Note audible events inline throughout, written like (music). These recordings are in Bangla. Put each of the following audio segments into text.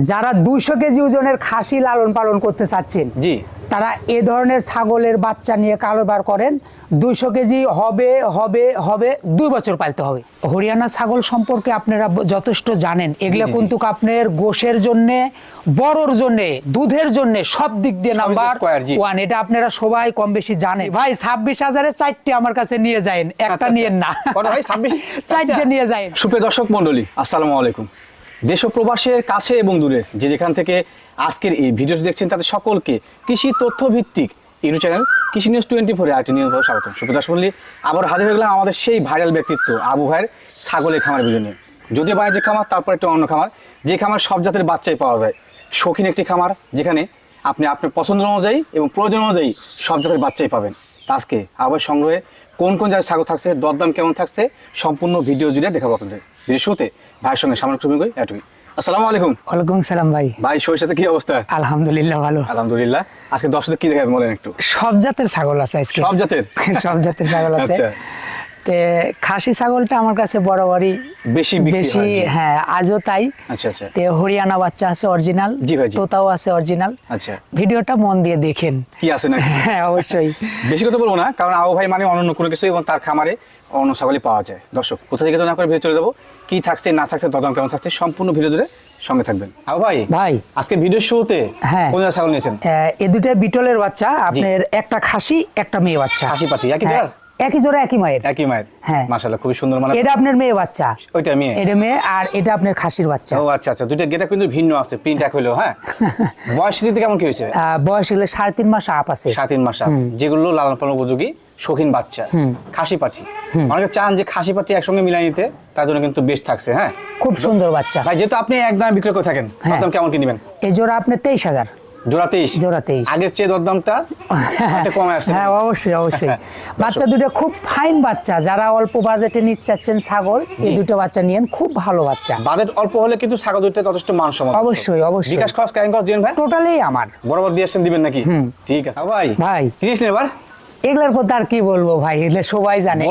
যারা দুইশো কেজি ওজনের খাসি লালন পালন করতে চাচ্ছেন জি। তারা এ ধরনের ছাগলের বাচ্চা নিয়ে কারোবার করেন। দুইশো কেজি হবে হবে হবে দুই বছর পালতে হবে। হরিয়ানা ছাগল সম্পর্কে আপনারা যথেষ্ট জানেন। এগুলা। কিন্তু আপনার গোশের জন্য বড়র জন্য দুধের জন্য সব দিক দিয়ে নাম্বার ওয়ান এটা আপনারা সবাই কম বেশি জানেন। ভাই ছাব্বিশ হাজারে চারটে আমার কাছে নিয়ে যায়েন। একটা আচ্ছা, নিয়েন না। কত ভাই? 26? (laughs) চারটে নিয়ে যায়েন। সুপ্রিয় দর্শক মণ্ডলী আসসালামু আলাইকুম। দেশ প্রবাসের কাছে এবং দূরের যে যেখান থেকে আজকের এই ভিডিও দেখছেন, তাদের সকলকে কৃষি তথ্য ভিত্তিক ইউটিউব চ্যানেল কৃষি নিউজ টোয়েন্টি ফোরে আরেকটি নিউজ স্বাগত দর্শক মণ্ডলী আবার হাজির হয়ে গেলাম আমাদের সেই ভাইরাল ব্যক্তিত্ব, আবু ভাইয়ের ছাগলের খামার ভিডিও নিয়ে। যদিও বাণিজ্যিক খামার, তারপর একটা অন্য খামার। যে খামার সব জাতের বাচ্চাই পাওয়া যায়। শৌখিন একটি খামার, যেখানে আপনি আপনার পছন্দ অনুযায়ী এবং প্রয়োজন অনুযায়ী সব জাতের বাচ্চাই পাবেন। আজকে আবার সংগ্রহে কোন কোন জায়গায় ছাগল থাকছে, দরদাম কেমন থাকছে, সম্পূর্ণ ভিডিও জুড়ে দেখাবো আপনাদের। ভিডিও শুরুতে ভাইয়ের সঙ্গে এটুকুই আসসালামু আলাইকুম। ওয়ালাইকুম সালাম ভাই। ভাই কি অবস্থা? আলহামদুলিল্লাহ ভালো। আলহামদুলিল্লাহ। আজকে দর্শকদের কি দেখাবেন বলেন একটু? সব জাতের ছাগল আছে আজকে। সব জাতের? (laughs) সব জাতের ছাগল আছে। আচ্ছা। তে খাসি ছাগলটা আমার কাছে বরাবরই বেশি বেশি হ্যাঁ আজও তাই। আচ্ছা আচ্ছা। তে হরিয়ানা বাচ্চা আছে অরিজিনাল জি ভাই, তোতাও আছে অরিজিনাল আচ্ছা। ভিডিওটা মন দিয়ে দেখেন। কি আছে না? (laughs) হ্যাঁ অবশ্যই। বেশি কথা বলব না কারণ আবু ভাই মানে অন্য কোনো কিছু এবং তার খামারে অন্য ছাগলই পাওয়া যায়। দর্শক কোথা থেকে তো না করে ভিডিও চলে যাব। কি থাকছে না থাকছে দরদাম কেমন থাকছে সম্পূর্ণ ভিডিও জুড়ে সঙ্গে থাকবেন। আবু ভাই ভাই। আজকে ভিডিও শুরুতে হ্যাঁ। কোন ছাগল নিয়েছেন? এ দুটো বিটলের বাচ্চা আপনার একটা খাসি একটা মেয়ে বাচ্চা। হাসি পাচ্ছি। একই হ্যাঁ, দেয়ার? একই জোড়া একই মায়ের। একই মায়ের। হ্যাঁ। মাশাআল্লাহ খুবই সুন্দর মানে এটা আপনার মেয়ে বাচ্চা। ওইটা মেয়ে? এটা মেয়ে আর এটা আপনার খাসির বাচ্চা। ও আচ্ছা আচ্ছা দুইটা গেটা কিন্তু ভিন্ন আছে প্রিন্ট এক হইল হ্যাঁ? (laughs) বয়স দিতে কেমন কি হয়েছে? বয়স হলে সাড়ে তিন মাস আপ আছে। সাত তিন মাস আপ। যেগুলো লালন পালন উপযোগী। শৌখিন বাচ্চা খাসি পাঠি। অনেকে চান যে খাসি পাঠি একসঙ্গে মিলাই নিতে তার জন্য কিন্তু বেশ থাকছে হ্যাঁ? খুব সুন্দর বাচ্চা। ভাই যেহেতু আপনি এক দামে বিক্রয় করে থাকেন হ্যাঁ। কেমন কি নেবেন? এই জোড়া আপনার তেইশ হাজার। জোড়া তেইশ? জোড়া তেইশ। আগের চেয়ে দরদামটা কমে আসছে। হ্যাঁ অবশ্যই অবশ্যই। (laughs) বাচ্চা দুটো খুব ফাইন বাচ্চা যারা অল্প বাজেটে নিতে চাচ্ছেন ছাগল এই দুটো বাচ্চা নিয়েন খুব ভালো বাচ্চা। বাজেট অল্প হলে কিন্তু ছাগল যথেষ্ট মানসম্মত। অবশ্যই, অবশ্যই। বিকাশ খরচ ক্যারিং খরচ দিবেন ভাই? টোটালি আমার। বরাবর দিয়ে আসছেন দিবেন নাকি? ঠিক আছে। ভাই। এবার? এগুলোর কথা আর কি বলব ভাই? এগুলো সবাই জানে।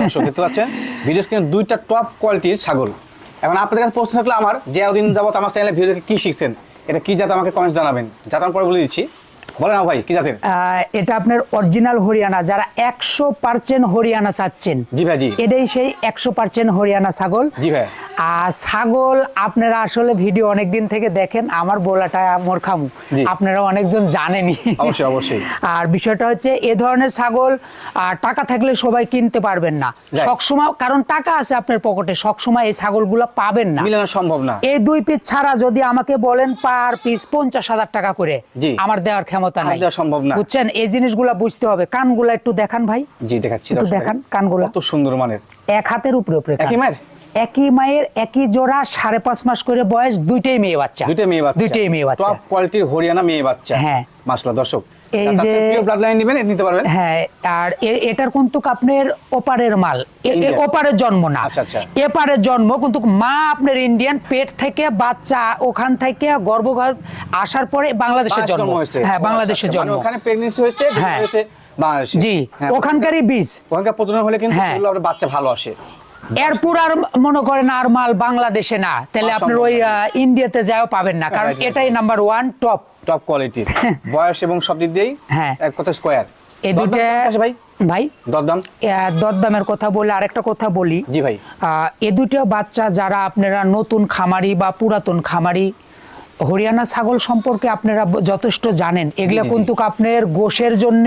দর্শক দেখতে পাচ্ছেন? ভিডিও কিন্তু দুইটা টপ কোয়ালিটির ছাগল। এখন আপনাদের কাছে প্রশ্ন থাকলে আমার যে এতদিন যাবত আমার চ্যানেলে ভিডিও কি শিখছেন এটা কি জাত আমাকে কমেন্ট জানাবেন। জানার পরে বলে দিচ্ছি। বলেন ভাই কি জাতের? এটা আপনার অরিজিনাল হরিয়ানা যারা একশো পার্সেন্ট হরিয়ানা চাচ্ছেন। জি ভাই জি। এটাই সেই একশো পার্সেন্ট হরিয়ানা ছাগল। জি ভাই। আর ছাগল আপনারা আসলে ভিডিও অনেকদিন থেকে দেখেন আমার বলাটা মূর্খামু জি। আপনারা অনেকজন জানেনই অবশ্যই, অবশ্যই। আর বিষয়টা হচ্ছে এ ধরনের ছাগল টাকা থাকলে সবাই কিনতে পারবেন না. সবসময় কারণ টাকা আছে আপনার পকেটে সবসময় এই ছাগলগুলো পাবেন না মিলানো সম্ভব না এই দুই পিস ছাড়া যদি আমাকে বলেন পার পিস পঞ্চাশ হাজার টাকা করে আমার দেওয়ার ক্ষমতা নাই সম্ভব না। বুঝছেন এই জিনিসগুলা বুঝতে হবে কানগুলা একটু দেখান ভাই জি দেখাচ্ছি একটু দেখান। কানগুলা কত সুন্দর মানের এক হাতের উপরে উপরে। একই মায়ের? একই মায়ের একই জোড়া সাড়ে পাঁচ মাস করে বয়স দুইটাই মেয়ে বাচ্চা দুইটা মেয়ে বাচ্চা দুইটাই মেয়ে বাচ্চা টপ কোয়ালিটির হরিয়ানা মেয়ে বাচ্চা হ্যাঁ। মাসলা দর্শক এই এই যে যে- ব্লাড লাইন নেবেন নিতে পারবেন হ্যাঁ আর এটার কিন্তু আপনার ওপারের মাল। ওপারের জন্ম না আচ্ছা, আচ্ছা। এপারের জন্ম কিন্তু মা আপনার ইন্ডিয়ান পেট থেকে বাচ্চা ওখান থেকে গর্ভঘর আসার পরে বাংলাদেশের বাংলাদেশে জন্ম হয়েছে। হ্যাঁ আচ্ছা, বাংলাদেশের আচ্ছা। মানে জন্ম ওখানে প্রেগন্যান্সি হয়েছে হ্যাঁ। হয়েছে বাংলাদেশে জি হ্যাঁ, ওখানকারই বীজ ওখানকার প্রজনন হলে কিন্তু হ্যাঁ। বাচ্চা ভালো আসে এরপর আর মনে করেন আর মাল বাংলাদেশে না। তাহলে আপনার ওই ইন্ডিয়াতে যাও পাবেন না কারণ. এটাই number one top top quality বয়স এবং সব দিক দিয়েই হ্যাঁ। এক কথা স্কোয়ার এই দুটো ভাই? ভাই? দরদাম? দরদামের কথা বলে আরেকটা কথা বলি। জি ভাই। আহ, এ দুটো বাচ্চা যারা আপনারা নতুন খামারি বা পুরাতন খামারি হরিয়ানা ছাগল সম্পর্কে আপনারা যথেষ্ট জানেন এগুলা। কিন্তু আপনার গোশের জন্য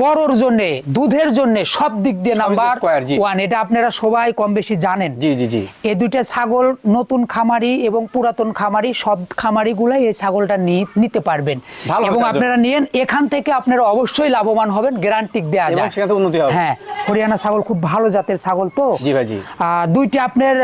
বড়র জন্য দুধের জন্য সব দিক দিয়ে নাম্বার ওয়ান এটা আপনারা সবাই কম বেশি জানেন জি জি জি এ দুইটা ছাগল নতুন খামারি এবং পুরাতন খামারি সব খামারিগুলাই এই ছাগলটা নিতে পারবেন এবং আপনারা নিয়েন এখান থেকে আপনারা অবশ্যই লাভবান হবেন গ্যারান্টি দেওয়া যায় উন্নতি হবে। হ্যাঁ হরিয়ানা ছাগল খুব ভালো জাতের ছাগল তো জি ভাই, জি। দুইটা আপনার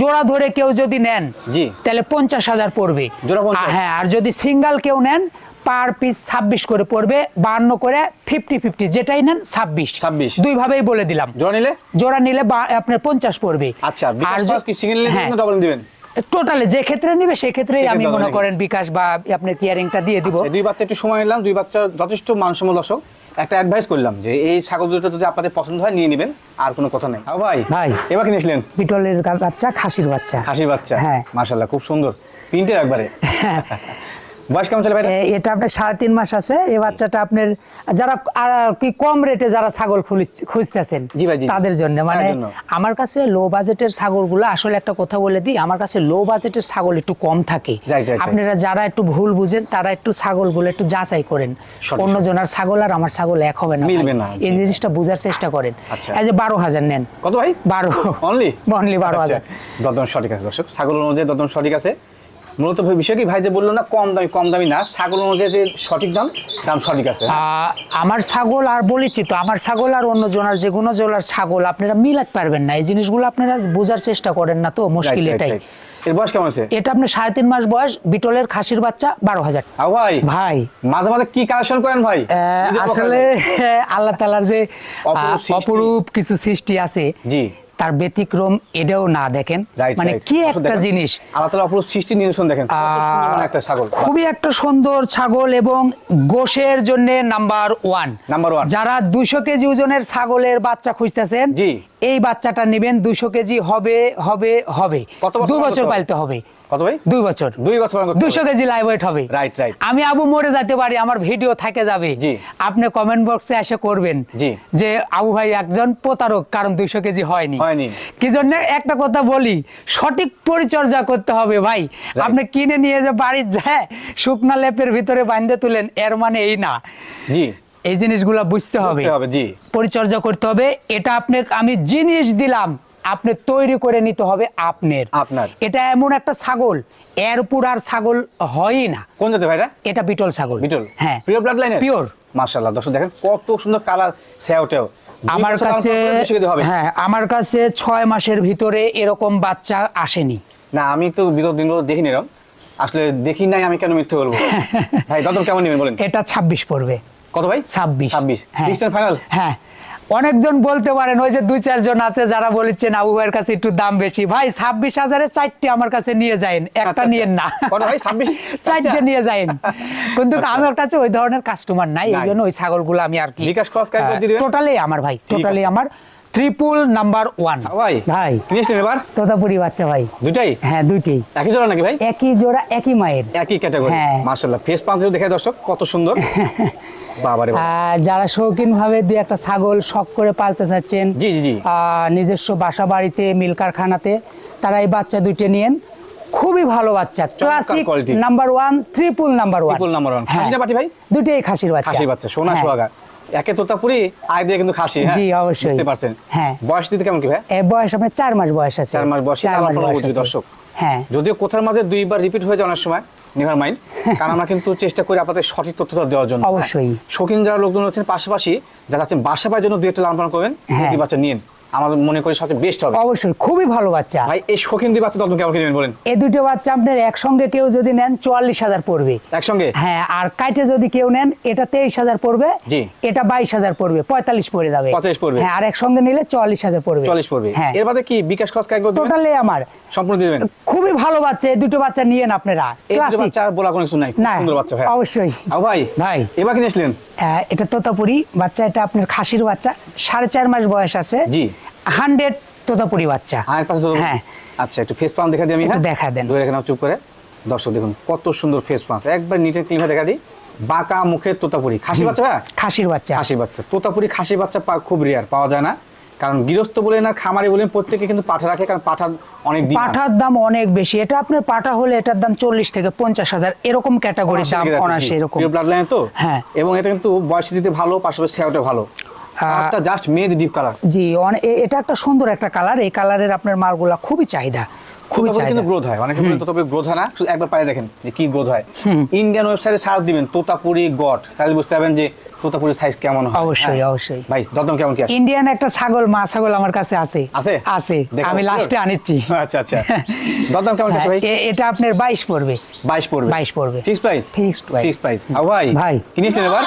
জোড়া ধরে কেউ যদি নেন জি। তাহলে পঞ্চাশ হাজার পড়বে জোড়া 50? আহ, হ্যাঁ আর যদি সিঙ্গেল কেউ নেন পার পিস ছাব্বিশ করে পড়বে বান্ন করে ফিফটি ফিফটি যেটাই নেন ছাব্বিশ। 26 দুই ভাবেই বলে দিলাম। জোড়া নিলে? জোড়া নিলে আপনার পঞ্চাশ পড়বে। আচ্ছা আর। ডবল দিবেন টোটালে যে ক্ষেত্রে নিবে আমি মনে করেন বিকাশ বা আপনার দিয়ে দিব। দুই বাচ্চা একটু সময় নিলাম। দুই বাচ্চা যথেষ্ট মানসম্মত দর্শক। একটা অ্যাডভাইস করলাম যে এই ছাগল দুটো যদি আপনাদের পছন্দ হয় নিয়ে নেবেন। আর কোনো কথা নেই। ভাই ভাই। এবার কিনেছিলেন পিটলের বাচ্চা খাসির বাচ্চা। খাসির বাচ্চা। হ্যাঁ। মাশাল্লাহ খুব সুন্দর। তিনটে একবারে। বয়স কেমন চলে ভাই এটা আপনার সাড়ে তিন মাস আছে। এই বাচ্চাটা আপনার যারা কি কম রেটে যারা ছাগল খুঁজতেছেন। তাদের জন্য। মানে আমার কাছে লো বাজেটের ছাগলগুলো আসলে একটা কথা বলে দিই আমার কাছে লো বাজেটের ছাগল একটু কম থাকে. আপনারা যারা একটু ভুল বুঝেন তারা একটু ছাগলগুলো একটু যাচাই করেন। অন্য জনের ছাগল আর আমার ছাগল এক হবে না এই জিনিসটা বোঝার চেষ্টা করেন। আচ্ছা। এই যে বারো হাজার নেন। কত ভাই? বারো। অনলি Only 12,000 দদম সঠিক আছে দর্শক। ছাগল অনুযায়ী সঠিক আছে। মূলত বিষয় কি? ভাই যে বলল না কম দামি কম দামি না ছাগল অনুযায়ী যে সঠিক দাম দাম সঠিক আছে। আমার ছাগল আর বলেছি তো আমার ছাগল আর অন্য জনার যে কোনো জলার ছাগল আপনারা মিলাতে পারবেন না। এই জিনিসগুলো আপনারা বোঝার চেষ্টা করেন না তো মুশকিল এটাই. এর বয়স কেমন আছে এটা আপনার সাড়ে তিন মাস বয়স বিটলের খাসির বাচ্চা বারো হাজার। আও ভাই। ভাই। মাঝে মাঝে কি কালেকশন করেন ভাই? আহ, নিজে অবাক আসলে আল্লাহ তালার যে অপরূপ অপরূপ কিছু সৃষ্টি আছে। জি। তার ব্যতিক্রম এটাও না দেখেন। মানে কি একটা জিনিস। সৃষ্টি নিদর্শন দেখেন। একটা ছাগল। খুবই একটা সুন্দর ছাগল এবং গোশের জন্য নাম্বার ওয়ান নাম্বার ওয়ান যারা দুশো কেজি ওজনের ছাগলের বাচ্চা খুঁজতেছেন জি। এই বাচ্চাটা নেবেন দুশো কেজি হবে হবে হবে। দুই বছর পালতে হবে। কত ভাই? দুই বছর। দুই বছর দুশো কেজি লাইভ ওয়েট হবে। Right, right. আমি আবু মরে যেতে পারি আমার ভিডিও থেকে যাবে। আপনি কমেন্ট বক্সে এসে করবেন যে আবু ভাই একজন প্রতারক কারণ দুইশো কেজি হয়নি। হয়নি। কি জন্য? একটা কথা বলি সঠিক পরিচর্যা করতে হবে ভাই। আপনি কিনে নিয়ে যে বাড়ির যায় শুকনা লেপের ভিতরে বাঁধতে তুলেন এর মানে এই না। জি। এই জিনিসগুলো বুঝতে হবে। বুঝতে হবে জি। পরিচর্যা করতে হবে। এটা আপনি আমি জিনিস দিলাম আপনি তৈরি করে নিতে হবে আপনার। আপনার। এটা এমন একটা ছাগল এর উপর আর ছাগল হয়ই না। কোন জাতে ভাইরা? এটা বিটল ছাগল। বিটল? হ্যাঁ। পিওর ব্লাড লাইনের পিওর মাশাআল্লাহ দর্শক দেখেন কত সুন্দর কালার সেওটেও আমার কাছে হ্যাঁ আমার কাছে ছয় মাসের ভিতরে এরকম বাচ্চা আসেনি। না আমি তো বিগত দিনগুলো দেখিনি এরকম আসলে দেখি নাই আমি কেন মিথ্যে বলব। (laughs) ভাই দদম কেমন নেবেন বলেন? এটা ছাব্বিশ পড়বে। কত ভাই? ছাব্বিশ। ছাব্বিশ। হ্যাঁ। খ্রিস্টান ফাইনাল হ্যাঁ। অনেকজন বলতে পারেন ওই যে দুই চারজন আছে যারা বলেছেন আবু ভাইয়ের কাছে একটু দাম বেশি। ভাই ছাব্বিশ হাজারে চারটে আমার কাছে নিয়ে যাইন একটা আচ্ছা, নিয়েন না। কত ভাই? 26? (laughs) চারটে নিয়ে যাইন। কিন্তু আমার কাছে ওই ধরনের কাস্টমার নাই এই জন্য ওই ছাগলগুলো আমি আর কি? টোটালি আমার ভাই টোটালি আমার ট্রিপল নাম্বার ওয়ান ভাই এবার? তোতাপুরি বাচ্চা ভাই। দুটাই হ্যাঁ দুইটি একই জোড়া নাকি ভাই? একই জোড়া একই মায়ের। একই ক্যাটাগরি হ্যাঁ। মার্শাল্লাহ ফেস পাঁচের দেখে দর্শক কত সুন্দর। (laughs) যারা শৌখিন ভাবে দুই একটা ছাগল শখ করে পালতে চাচ্ছেন নিজস্ব বাসা বাড়িতে মিল কারখানাতে তারা এই বাচ্চা দুইটা নিয়েন খুবই ভালো বাচ্চা classic number one triple number one. খাসি না ভাই? দুইটাই খাসির বাচ্চা সোনা হ্যাঁ। সোহাগা একে তোতাপুরি আয় দিয়ে কিন্তু খাসি হ্যাঁ জি, অবশ্যই। বুঝতে পারছেন হ্যাঁ। বয়স দিতে কেমন কি ভাই এর বয়স আপনার চার মাস বয়স আছে চার মাস বয়সে চার। দর্শক। হ্যাঁ যদিও কোথার মাঝে দুইবার রিপিট হয়ে যায় অনেক সময় নেভার মাইন্ড (laughs) কারণ আমরা কিন্তু চেষ্টা করি আপনাদের সঠিক তথ্যটা দেওয়ার জন্য অবশ্যই। শৌখিন যারা লোকজন আছেন পাশাপাশি যারা আছেন বাসা পাওয়ার জন্য দু একটা লালন পালন করবেন হ্যাঁ। বাচ্চা নিন আমার মনে করি সবচেয়ে বেস্ট হবে। অবশ্যই খুবই ভালো বাচ্চা। ভাই এই বাচ্চা তখন কেমন বলেন? এই দুটো বাচ্চা আপনার একসঙ্গে কেউ যদি নেন চুয়াল্লিশ হাজার পড়বে। একসঙ্গে? হ্যাঁ আর কাইটে যদি কেউ নেন এটা তেইশ হাজার পড়বে জি। এটা বাইশ হাজার পড়বে পঁয়তাল্লিশ পড়ে যাবে। 45 পড়বে। হ্যাঁ আর একসঙ্গে নিলে চুয়াল্লিশ হাজার পড়বে। চল্লিশ পড়বে। হ্যাঁ। এর বাদে কি বিকাশ খরচ কাজ টোটালি আমার। সম্পূর্ণ দিয়ে দেবেন। খুবই ভালো বাচ্চা এই দুটো বাচ্চা নিয়েন আপনারা। এই দুটো বাচ্চা আর বলা কোনো কিছু নাই সুন্দর বাচ্চা ভাই অবশ্যই। আও ভাই ভাই। এবার কিনে আসলেন? হ্যাঁ, এটা তোতাপুরি বাচ্চা এটা আপনার খাসির বাচ্চা সাড়ে চার মাস বয়স আছে। জি। হান্ড্রেড তোতাপুরি বাচ্চা। আর পাশে হ্যাঁ। আচ্ছা একটু ফেস পাম্প দেখা দিই আমি হ্যাঁ? দেখা দেন। ধরে চুপ করে। দর্শক দেখুন কত সুন্দর ফেস পাম্প একবার নিট এন্ড ক্লিন দেখা দিই। বাঁকা মুখের তোতাপুরি। খাসি বাচ্চা খাসির বাচ্চা। খাসি বাচ্চা। তোতাপুরি খাসি বাচ্চা খুব রেয়ার পাওয়া যায় না। কারণ গৃহস্থ বলে না খামারি বলে প্রত্যেকে কিন্তু পাঠা রাখে কারণ পাঠা অনেক পাঠার দাম অনেক বেশি। এটা আপনার পাঠা হলে এটার দাম চল্লিশ থেকে পঞ্চাশ হাজার এরকম ক্যাটাগরি দাম অনাসে এরকম। ব্লাড লাইন তো? হ্যাঁ। এবং এটা কিন্তু বয়স দিতে ভালো পাশাপাশি সেওটা ভালো। একটা জাস্ট মেজ ডিপ কালার জি এটা একটা সুন্দর একটা কালার এই কালারের আপনার মালগুলা খুবই চাহিদা খুবই কিন্তু গ্রোথ হয় অনেকে বলে তবে গ্রোথ হয় না শুধু একবার পায়ে দেখেন যে কি গ্রোথ হয়। ইন্ডিয়ান ওয়েবসাইটে সার্চ দিবেন তোতাপুরি গট তাহলে বুঝতে পারবেন যে তোতাপুরি সাইজ কেমন হয়? অবশ্যই, হ্যাঁ। অবশ্যই। ভাই দরদাম কেমন কি আছে? ইন্ডিয়ান একটা ছাগল মা ছাগল আমার কাছে আছে। আছে? আছে। আমি লাস্টে আনিচ্ছি। আচ্ছা আচ্ছা। দরদাম কেমন আছে ভাই? হ্যাঁ, এটা আপনার বাইশ পড়বে। 22 পড়বে? 22 পড়বে। Fix price Fixed price। Fix price আও ভাই ভাই। কিনিস নি এবার?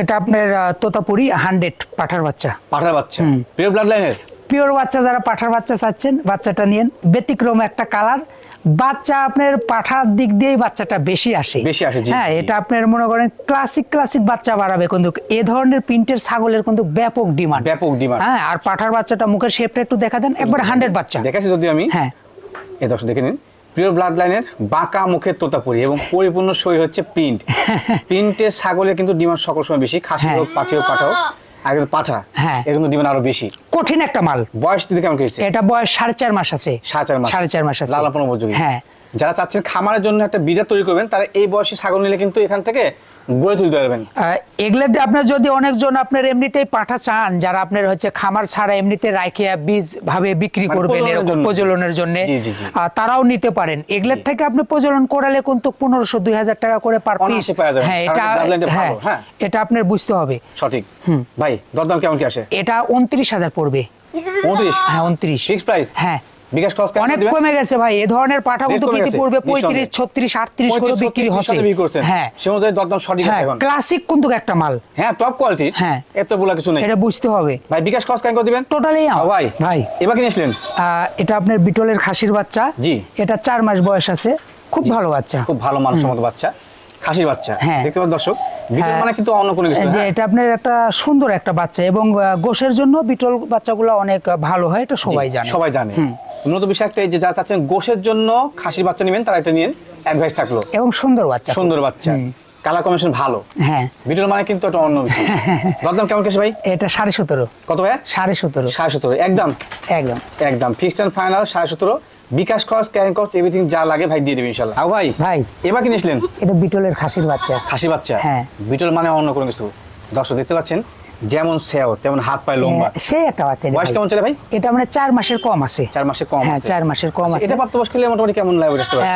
এটা আপনার তোতাপুরি হান্ড্রেড পাঠার বাচ্চা। পাঠার বাচ্চা? পিওর ব্লাড লাইনের পিওর বাচ্চা যারা পাঠার বাচ্চা চাচ্ছেন বাচ্চাটা নিয়েন। ব্যতিক্রম একটা কালার বাচ্চা আপনার পাঠার দিক দিয়েই বাচ্চাটা বেশি আসে। বেশি আসে, হ্যাঁ এটা আপনার মনে করেন ক্লাসিক ক্লাসিক বাচ্চা বাড়াবে কিন্তু। এ ধরনের প্রিন্টের ছাগলের কিন্তু ব্যাপক ডিমান্ড। ব্যাপক ডিমান্ড। হ্যাঁ আর পাঠার বাচ্চাটা মুখের শেপটা একটু দেখা দেন একবার হান্ড্রেড বাচ্চা। দেখাচ্ছি যদি আমি। হ্যাঁ। এই দর্শক দেখে নিন। প্রিয় ব্লাড লাইনের বাঁকা মুখের তোতাপুরি এবং পরিপূর্ণ শরীর হচ্ছে প্রিন্ট প্রিন্টের (laughs) ছাগলের কিন্তু ডিমান্ড সকল সময় বেশি। খাসি হ্যাঁ। হোক পাঠি হোক পাঠা হোক পাঠা হ্যাঁ। দিবেন আরও বেশি। কঠিন একটা মাল। বয়স দিতে কেমন এটা বয়স সাড়ে চার মাস আছে। সাড়ে চার মাস। সাড়ে চার মাস আছে। লালাপন উপযোগী। হ্যাঁ। যারা চাচ্ছেন খামারের জন্য একটা বিড়া তৈরি করবেন তারা এই বয়সী ছাগল নিলে কিন্তু এখান থেকে গড়ে তুলতে পারবেন। দিয়ে আপনার যদি অনেকজন আপনার এমনিতেই পাঠা চান যারা আপনার হচ্ছে খামার ছাড়া এমনিতে রাখিয়া বীজ ভাবে বিক্রি মানে করবেন প্রজননের এরকম জন্য। তারাও নিতে পারেন। এগুলোর থেকে আপনি প্রজনন করালে কিন্তু পনেরোশো দুই হাজার টাকা করে পার পিস। হ্যাঁ এটা হ্যাঁ হ্যাঁ। এটা আপনার বুঝতে হবে। সঠিক। ভাই দরদাম কেমন কি আসে? এটা উনত্রিশ হাজার পড়বে। উনত্রিশ? হ্যাঁ উনত্রিশ। ফিক্স প্রাইস হ্যাঁ। বিকাশ খরচ অনেক কমে গেছে ভাই। এ ধরনের পাঠা কিন্তু কমে কেটে গেছে, পড়বে নিঃসন্দেহে। পঁয়ত্রিশ ছত্রিশ আটত্রিশ করে বিক্রি হচ্ছে। বিক্রি করছেন। হ্যাঁ। সে অনুযায়ী দরদাম সঠিক হ্যাঁ এখন। ক্লাসিক কিন্তু একটা মাল। হ্যাঁ টপ কোয়ালিটি হ্যাঁ। এত বলা কিছু নেই। এটা বুঝতে হবে। ভাই বিকাশ খরচ করে দিবেন? টোটালি ভাই ভাই। এবার কি নিয়েছিলেন? আহ, এটা আপনার বিটলের খাসির বাচ্চা। জি। এটা চার মাস বয়স আছে। খুব ভালো বাচ্চা। খুব ভালো মানসম্মত বাচ্চা। খাসির বাচ্চা। হ্যাঁ। দেখতে পাচ্ছেন দর্শক বিটল হ্যাঁ। মানে কিন্তু অন্য কোনো কিছু যে। এটা আপনার একটা সুন্দর একটা বাচ্চা এবং গোশের জন্য বিটল বাচ্চাগুলো অনেক ভালো হয়। এটা সবাই জানে। সবাই জানে। মূলত বিষয় যে যারা চাচ্ছেন গোশের জন্য খাসির বাচ্চা নেবেন তারা এটা নিন অ্যাডভাইস থাকল। এবং সুন্দর বাচ্চা। সুন্দর বাচ্চা। কালার কম্বিনেশন ভালো। হ্যাঁ। মানে কিন্তু অন্য বিষয়। (laughs) দরদাম কেমন কেছে ভাই? এটা সাড়ে সতেরো। কত ভাই সাড়ে সতেরো। সাড়ে সতেরো। একদম? একদম। একদম। ফিক্সড অ্যান্ড ফাইনাল সাড়ে সতেরো। বিকাশ খরচ ক্যারিং কস্ট এভরিথিং যা লাগে ভাই দিয়ে দেবে ইনশাল্লাহ। আও ভাই ভাই। এবার কি নিয়েছিলেন এটা বিটলের খাসির বাচ্চা। খাসি বাচ্চা। হ্যাঁ। বিটল মানে অন্য কোনো কিছু। দর্শক দেখতে পাচ্ছেন যেমন সেও তেমন হাত পায়ে লম্বা। হ্যাঁ, সেই একটা বাচ্চা এটা বয়স কেমন চলে ভাই? এটা মানে চার মাসের কম আছে। চার মাসে কম হ্যাঁ আছে। চার মাসের কম আচ্ছা, আছে। এটা প্রাপ্তবয়স্ক হলে মোটামুটি কেমন লাইভ আসতে পারে?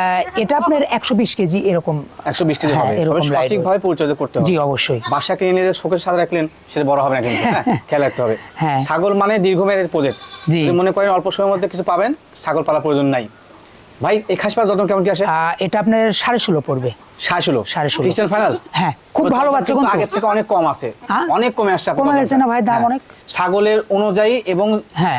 এটা আপনার একশো বিশ কেজি এরকম। একশো বিশ কেজি হ্যাঁ, হবে। এরকম সঠিকভাবে পরিচর্যা করতে হবে। জি অবশ্যই। বাসা কিনে নিয়ে শোকের সাথে রাখলেন সেটা বড় হবে না কিন্তু হ্যাঁ (laughs) খেয়াল রাখতে হবে। হ্যাঁ। ছাগল মানে দীর্ঘমেয়াদের প্রজেক্ট। যদি মনে করেন অল্প সময়ের মধ্যে কিছু পাবেন ছাগল পালা প্রয়োজন নাই। ভাই এই খাস পালা কেমন কি আসে? এটা আপনার সাড়ে ষোলো পড়বে। সাড়ে ষোলো? সাড়ে ষোলো। ফিক্সড ফাইনাল হ্যাঁ খুব ভালো বাচ্চা কিন্তু আগের থেকে অনেক কম আছে। হ্যাঁ? অনেক কমে আসছে কমে গেছে না ভাই, দাম হ্যাঁ। অনেক? ছাগলের অনুযায়ী এবং।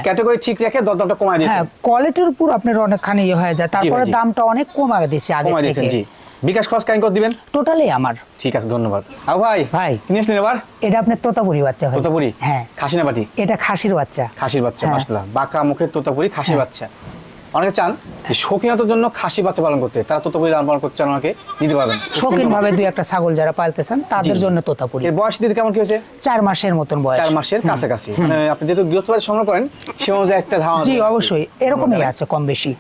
ক্যাটাগরি ঠিক রেখে দরদামটা কমায় দিয়েছে। কোয়ালিটির উপর আপনার অনেকখানি ইয়ে হয়ে যায়। তারপরে দামটা অনেক কমা দিয়েছে আগে কমায় জি। বিকাশ খরচ করে দিবেন? টোটালি আমার। ঠিক আছে ধন্যবাদ। আও ভাই ভাই। এবার? এটা আপনার তোতাপুরি বাচ্চা ভাই। তোতাপুরি? হ্যাঁ। খাসি না বাটি? এটা খাসির বাচ্চা। খাসির বাচ্চা। বাঁকা মুখের তোতাপুরি খাসির বাচ্চা। অনেকে চান শৌখিনতার জন্য খাসি বাচ্চা পালন করতে। তারা তোতাপুরি লালন পালন করতে চান অনেকে নিতে পারবেন। শৌখিন ভাবে দুই একটা ছাগল যারা পালতে চান তাদের জন্য তোতাপুরি এর বয়স দিতে কেমন কি হয়েছে? চার মাসের মতন বয়স। চার মাসের কাছাকাছি। মানে আপনি যেহেতু গৃহস্থবাড়ি সংগ্রহ করেন সে অনুযায়ী একটা ধারণা জি অবশ্যই। এরকমই আছে কম বেশি।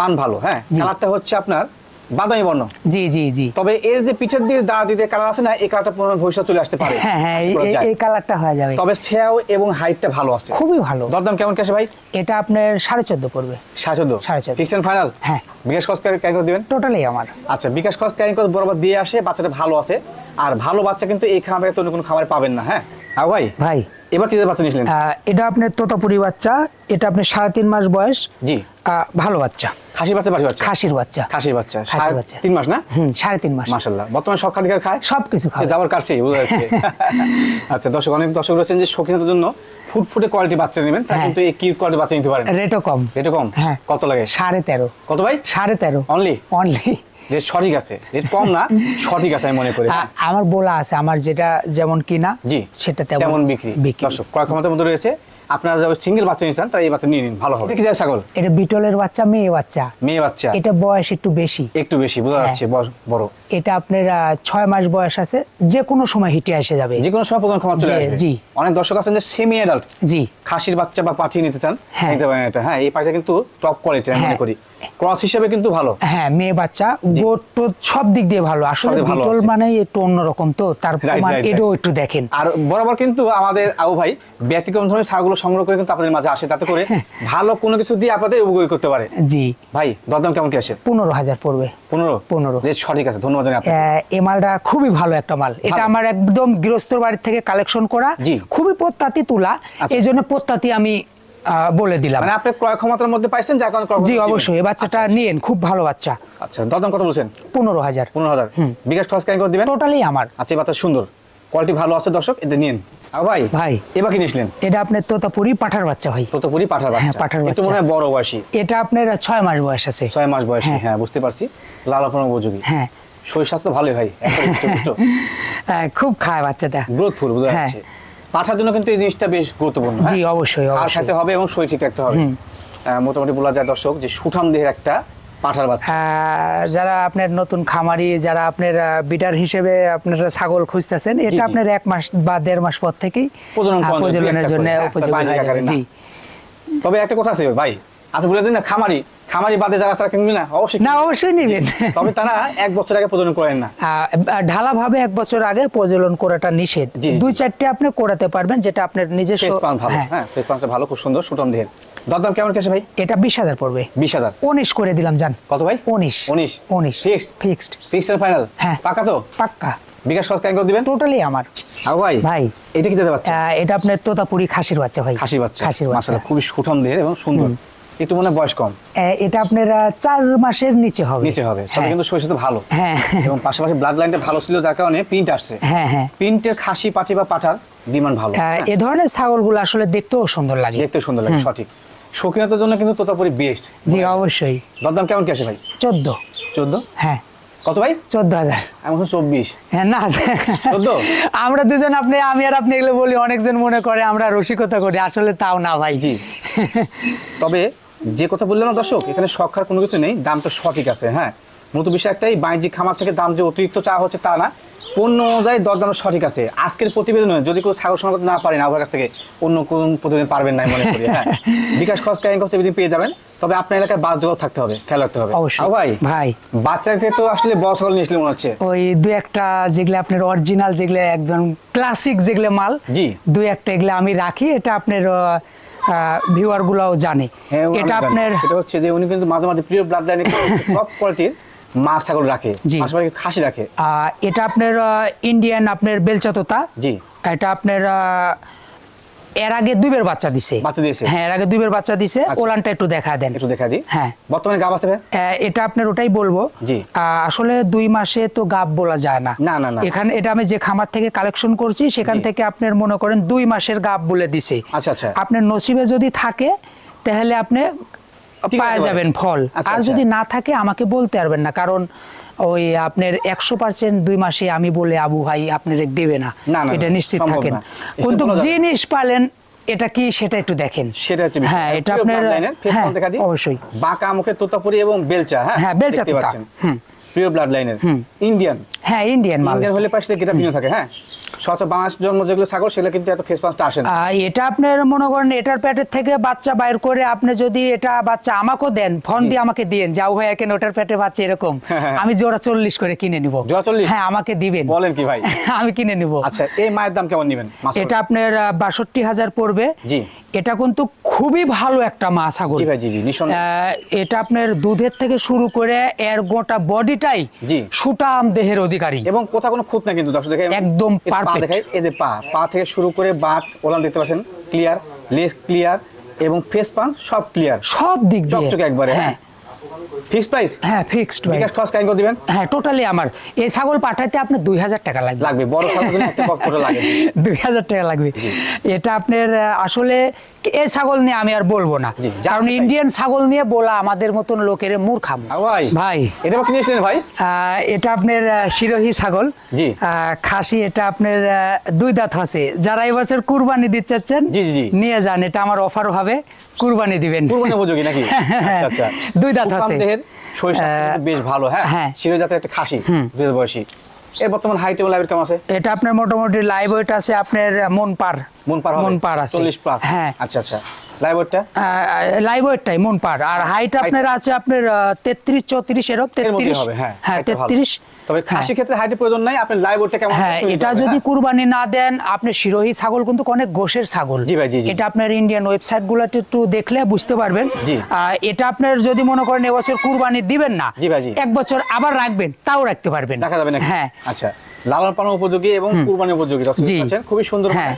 মান ভালো হ্যাঁ। কালারটা হচ্ছে আপনার বাদামি বর্ণ? জি জি জি। তবে এর যে পিঠের দিয়ে দাঁড়া দিতে কালার আছে না এই কালারটা পুরো ভবিষ্যৎ চলে আসতে পারে। হ্যাঁ হ্যাঁ এই- করা এই- যায়। এই কালারটা হয়ে যাবে। তবে সেও এবং হাইটটা ভালো আছে। খুবই ভালো। দরদাম কেমন কেসে ভাই? এটা আপনার সাড়ে চোদ্দ পড়বে। সাড়ে চোদ্দ? সাড়ে চোদ্দ। ফিক্স ফাইনাল হ্যাঁ। বিকাশ খরচ ক্যারি করে দিবেন? টোটালি আমার। আচ্ছা বিকাশ খরচ ক্যারি করে বরাবর দিয়ে আসে? বাচ্চাটা ভালো আছে। আর ভালো বাচ্চা কিন্তু এই খাবারে তো কোনো খাবারে পাবেন না হ্যাঁ? আও ভাই? ভাই। এবার কি বাচ্চা নিয়েছিলেন? এটা আপনার তোতাপুরি বাচ্চা। এটা আপনার সাড়ে তিন মাস বয়স। জি। ভালো বাচ্চা। খাসি বাচ্চা বাচ্চা? খাসির বাচ্চা। খাসির বাচ্চা। খাসির বাচ্চা। তিন মাস না? হুম সাড়ে তিন মাস। মাশাল্লাহ বর্তমানে সব খাদ্য খায়? সব কিছু কাটছে বোঝা যাচ্ছে। (laughs) আচ্ছা দর্শক অনেক দর্শক রয়েছেন যে শৌখিনতার জন্য ফুটফুটে কোয়ালিটি বাচ্চা নেবেন হ্যাঁ। কিন্তু এই কি কোয়ালিটি বাচ্চা নিতে পারেন? রেটও কম। রেট কম? হ্যাঁ। কত লাগে? সাড়ে তেরো। কত ভাই? সাড়ে তেরো। অনলি অনলি রেট সঠিক আছে। রেট কম না সঠিক আছে আমি মনে করি। আমার বলা আছে আমার যেটা যেমন কিনা জি। সেটা তেমন বিক্রি। বিক্রি। দর্শক ক্রয় ক্ষমতার মধ্যে রয়েছে আপনারা যারা সিঙ্গেল বাচ্চা নিয়ে চান তারা এই বাচ্চা নিয়ে নিন ভালো হবে। ছাগল? এটা বিটলের বাচ্চা মেয়ে বাচ্চা। মেয়ে বাচ্চা। এটা বয়স একটু বেশি। একটু বেশি বোঝা হ্যাঁ। যাচ্ছে বয়স বড়। এটা আপনার আহ, ছয় মাস বয়স আছে যে কোনো সময় হিটে এসে যাবে। যে কোনো সময় প্রধান ক্ষমতা চলে জি, আসবে। জি। অনেক দর্শক আছেন যে সেমি অ্যাডাল্ট জি। খাসির বাচ্চা বা পাঠিয়ে নিতে চান হ্যাঁ। নিতে পারেন এটা। হ্যাঁ এই পাখিটা কিন্তু টপ কোয়ালিটি আমি মনে হ্যাঁ। করি। ক্রস হিসেবে কিন্তু ভালো। হ্যাঁ মেয়ে বাচ্চা গোট সব দিক দিয়ে ভালো। আসলে বিটল মানে একটু অন্যরকম তো তার Right, প্রমাণ এটাও একটু দেখেন। আর বরাবর কিন্তু আমাদের আবু ভাই ব্যতিক্রম ধরনের ছাগলগুলো সংগ্রহ করে কিন্তু আপনাদের মাঝে আসে তাতে করে (laughs) ভালো কোনো কিছু দিয়ে আপনাদের উপকারী করতে পারে। জি। ভাই দরদাম কেমন কি আসে? পনেরো হাজার পড়বে। পনেরো? 15 রেট সঠিক আছে ধন্যবাদ এই মালটা খুবই ভালো একটা মাল। এটা আমার একদম গৃহস্থর বাড়ির থেকে কালেকশন করা জি। খুবই পত্তাতি তুলা। আচ্ছা। এই জন্য পত্তাতি আমি বলে দিলাম। মানে আপনি ক্রয় ক্ষমতার মধ্যে পাইছেন যার কারণে জি অবশ্যই। এই বাচ্চাটা আচ্ছা, নিয়েন খুব ভালো বাচ্চা। আচ্ছা দরদাম কত বলছেন? পনেরো হাজার। পনেরো হাজার। বিকাশ খরচ কেন করে দিবেন? টোটালি আমার। আচ্ছা এই বাচ্চা সুন্দর। কোয়ালিটি ভালো আছে দর্শক এটা নিন ভাই ভাই। এবার কি নিয়েছিলেন এটা আপনার তোতাপুরি পাঠার বাচ্চা ভাই। তোতপুরি পাঠার হ্যাঁ, বাচ্চা। পাঁঠার একটু বাচ্চা। মনে হয় বড় বয়সী। এটা আপনার ছয় মাস বয়স আছে। ছয় মাস বয়সী হ্যাঁ। হ্যাঁ বুঝতে পারছি। লাল লালাপন উপযোগী। হ্যাঁ। শরীর স্বাস্থ্য ভালোই ভাই। আহ, (laughs) খুব খায় বাচ্চাটা। গ্রোথফুল বোঝা হ্যাঁ। যাচ্ছে। পাঠার জন্য কিন্তু এই জিনিসটা বেশ গুরুত্বপূর্ণ জি, হ্যাঁ? অবশ্যই, আর। খেতে হবে এবং শরীর ঠিক রাখতে হবে। মোটামুটি বলা যায় দর্শক যে সুঠাম দেহের একটা পাঠার বাচ্চা। যারা আপনার নতুন খামারি যারা আপনার বিটার হিসেবে আপনারা ছাগল খুঁজতেছেন এটা আপনার এক মাস বা দেড় মাস পর থেকেই প্রজননের জন্য হ্যাঁ, উপযোগী হয়ে। জি। তবে একটা কথা আছে ভাই আপনি বলে দিন না খামারি খামারি বাদে যারা তারা কিনবে না? অবশ্যই না অবশ্যই নেবেন তবে তারা এক বছর আগে প্রজনন করেন না। ঢালা ভাবে এক বছর আগে প্রজনন করাটা নিষেধ। দুই। চারটে আপনি করাতে পারবেন যেটা আপনার নিজস্ব ফেস পান ভালো। হ্যাঁ, হ্যাঁ ফেস পানটা ভালো খুব সুন্দর সুটম দেহের। দরদাম কেমন কেসে ভাই? এটা বিশ হাজার পড়বে। বিশ হাজার। উনিশ করে দিলাম জান। কত ভাই? উনিশ। উনিশ। উনিশ। ফিক্সড? ফিক্সড। ফিক্সড ফাইনাল হ্যাঁ। পাকা তো? পাক্কা। বিকাশ খরচ কেন দিবেন? টোটালি আমার। আর ভাই ভাই। এটা কি দিতে আহ, এটা আপনার তোতাপুরি খাসির বাচ্চা ভাই। খাসি বাচ্চা। খাসির বাচ্চা। মাশাআল্লাহ খুবই সুঠাম দেহের এবং সুন্দর। একটু মনে বয়স কম। এটা আপনার চার মাসের নিচে হবে। নিচে হবে। তবে হ্যাঁ। কিন্তু শরীর তো ভালো। হ্যাঁ। এবং পাশাপাশি ব্লাড লাইনটা ভালো ছিল যার কারণে প্রিন্ট আসছে। হ্যাঁ হ্যাঁ। প্রিন্টের খাসি পাটি বা পাঠার ডিমান্ড ভালো। এ ধরনের ছাগলগুলো আসলে দেখতেও সুন্দর লাগে। দেখতে সুন্দর লাগে সঠিক। শৌখিনতার জন্য কিন্তু তোতাপুরি বেস্ট জি অবশ্যই। দরদাম কেমন কি আসে ভাই? চোদ্দ। চোদ্দ? হ্যাঁ। কত ভাই? চোদ্দ হাজার। আমি চব্বিশ। হ্যাঁ না। চোদ্দ? আমরা দুজন আপনি আমি আর আপনি এগুলো বলি অনেকজন মনে করে আমরা রসিকতা করি। আসলে তাও না ভাই। জি। তবে যে কথা বললাম না দর্শক এখানে শখার কোনো কিছু নেই দামটা সঠিক আছে হ্যাঁ। মূলত বিষয় একটাই বাণিজ্যিক খামার থেকে দাম যে অতিরিক্ত চাওয়া হচ্ছে তা না পণ্য অনুযায়ী দরদাম সঠিক আছে। আজকের প্রতিবেদনে যদি কেউ ছাগল করতে না পারেন আমার কাছ থেকে অন্য কোন প্রতিবেদন পারবেন না মনে করি হ্যাঁ। (laughs) বিকাশ খরচ ক্যারিং খরচ এদিন পেয়ে যাবেন তবে আপনার এলাকায় বাস যোগাযোগ থাকতে হবে খেয়াল রাখতে হবে। অবশ্যই। ভাই ভাই। বাচ্চাদের তো আসলে বড় ছাগল নিয়েছিলেন মনে হচ্ছে। ওই দু একটা যেগুলো আপনার অরিজিনাল যেগুলো একদম ক্লাসিক যেগুলো মাল জি। দুই একটা এগুলো আমি রাখি এটা আপনার ভিউয়ার গুলাও জানে। হ্যাঁ এটা আপনার এটা হচ্ছে যে উনি কিন্তু মাঝে মাঝে প্রিয় ব্লাড লাইনে টপ কোয়ালিটির মাছ ছাগল রাখে। পাশাপাশি খাসি রাখে। এটা আপনার ইন্ডিয়ান আপনার বেলচাতোতা। জি। এটা আপনার এর আগে দুইবার বাচ্চা দিছে বাচ্চা দিয়েছে? হ্যাঁ এর আগে দুইবার বাচ্চা দিছে আচ্ছা। ওলানটা একটু দেখা দেন একটু দেখা দিই হ্যাঁ। বর্তমানে গাব আছে এটা আপনার ওটাই বলব জি। আসলে দুই মাসে তো গাব বলা যায় না না, না। এখানে এটা আমি যে খামার থেকে কালেকশন করছি সেখান থেকে আপনার মনে করেন দুই মাসের গাব বলে দিছে আচ্ছা, আচ্ছা। আপনার নসিবে যদি থাকে তাহলে আপনি পাওয়া যাবেন ফল আচ্ছা, আর আচ্ছা। যদি না থাকে আমাকে বলতে পারবেন না কারণ ওই আপনার একশো পার্সেন্ট দুই মাসে আমি বলে আবু ভাই আপনার দেবে না। এটা নিশ্চিত থাকেন। কিন্তু। জিনিস পালেন এটা কি সেটা একটু দেখেন। সেটা হচ্ছে হ্যাঁ এটা আপনার হ্যাঁ। অবশ্যই। বাঁকা মুখে তোতাপুরি এবং বেলচা হ্যাঁ? হ্যাঁ, বেলচা তোতা। হুম। প্রিয় ব্লাড লাইনের ইন্ডিয়ান হ্যাঁ ইন্ডিয়ান মাল ইন্ডিয়ান হলে পাশে গেটা ভিন্ন থাকে হ্যাঁ? শত বাংলাদেশ জন্ম যেগুলো ছাগল সেগুলো কিন্তু এত ফেস পাঁচটা আসে না। এটা আপনার মনে করেন এটার পেটের থেকে বাচ্চা বাইর করে আপনি যদি এটা বাচ্চা আমাকেও দেন ফোন দিয়ে আমাকে দিয়েন যাও ভাই এখানে ওটার প্যাটে বাচ্চা এরকম। হ্যাঁ। আমি জোড়া চল্লিশ করে কিনে নিব। জোড়া 40? হ্যাঁ আমাকে দিবেন। বলেন কি ভাই? (laughs) আমি কিনে নিব। আচ্ছা এই মায়ের দাম কেমন নেবেন? এটা আপনার বাষট্টি হাজার পড়বে। জি। এটা কিন্তু খুবই ভালো একটা মা ছাগল এটা আপনার দুধের থেকে শুরু করে এর গোটা বডিটাই জি। সুটাম দেহের অধিকারী। এবং কোথাও কোনো খুঁত না কিন্তু দর্শক দেখে একদম। দেখাই পা পা থেকে শুরু করে বাট ওলান দেখতে পাচ্ছেন ক্লিয়ার লেস ক্লিয়ার এবং ফেস পান সব ক্লিয়ার সব দিক চকচকে একবারে হ্যাঁ। ফিক্স প্রাইস হ্যাঁ ফিক্সড ভাই। বিকাশ খরচ করে দিবেন? হ্যাঁ টোটালি আমার। এই ছাগল পাঠাইতে আপনার দুই হাজার টাকা লাগবে। লাগবে বড় ছাগল একটা লাগে। (laughs) দুই হাজার টাকা লাগবে। এটা আপনার আসলে এই ছাগল নিয়ে আমি আর বলব না। কারণ ইন্ডিয়ান ছাগল নিয়ে বলা আমাদের মতন লোকের মূর্খাম ভাই। ভাই। এটা বা কিনেছিলেন ভাই? এটা আপনার শিরোহী ছাগল। জি। খাসি এটা আপনার দুই দাঁত আছে। যারা এবছর কুরবানি দিতে চাচ্ছেন জি, জি, জি। নিয়ে যান। এটা আমার অফার হবে। কুরবানি দিবেন। কুরবানি উপযোগী নাকি? (laughs) আচ্ছা আচ্ছা। দুই দাঁত। হ্যাঁ। মোটামুটি লাইভ আছে আপনার মন পার। মন পার মন পার হ্যাঁ। আচ্ছা আচ্ছা। লাইভ ওয়েটটা লাইভ ওয়েটটাই মন পার। আর হাইট আপনার আছে আপনার 33 34 এরকম 33 হবে হ্যাঁ, হ্যাঁ 33 তবে খাসি ক্ষেত্রে হাইটের প্রয়োজন নাই আপনি লাইভ ওয়েটটা কেমন হ্যাঁ এটা যদি হ্যাঁ? কুরবানি না দেন আপনি শিরোহী ছাগল কিন্তু অনেক গোশের ছাগল। জি ভাই, জি, জি। এটা আপনার ইন্ডিয়ান ওয়েবসাইট গুলোতে একটু দেখলে বুঝতে পারবেন। এটা আপনার যদি মনে করেন এবছর কুরবানি দিবেন না জি ভাই, জি। এক বছর আবার রাখবেন তাও রাখতে পারবেন। দেখা যাবে নাকি? হ্যাঁ। আচ্ছা লালন পালন উপযোগী এবং কুরবানি উপযোগী খুবই সুন্দর হ্যাঁ।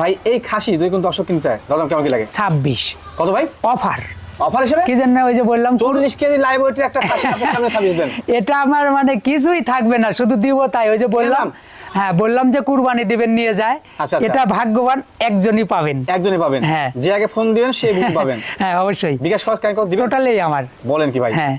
ভাই এই খাসি যদি কোন দর্শক কিনতে চায় দাম কেমন কি লাগে? ছাব্বিশ। কত ভাই? অফার। অফার হিসেবে? কি জানেন ওই যে বললাম চল্লিশ কেজি লাইভ ওয়েটের একটা খাসি আপনি সামনে সার্ভিস দেন। এটা আমার মানে কিছুই থাকবে না শুধু দিব তাই ওই যে বললাম হ্যাঁ বললাম যে কুরবানি দিবেন নিয়ে যায়। আচ্ছা, আচ্ছা। এটা ভাগ্যবান একজনই পাবেন। একজনই পাবেন। হ্যাঁ। যে আগে ফোন দিবেন সে পাবেন। (laughs) হ্যাঁ অবশ্যই। বিকাশ খরচ কেন দিবেন? টোটালি আমার। বলেন কি ভাই? হ্যাঁ।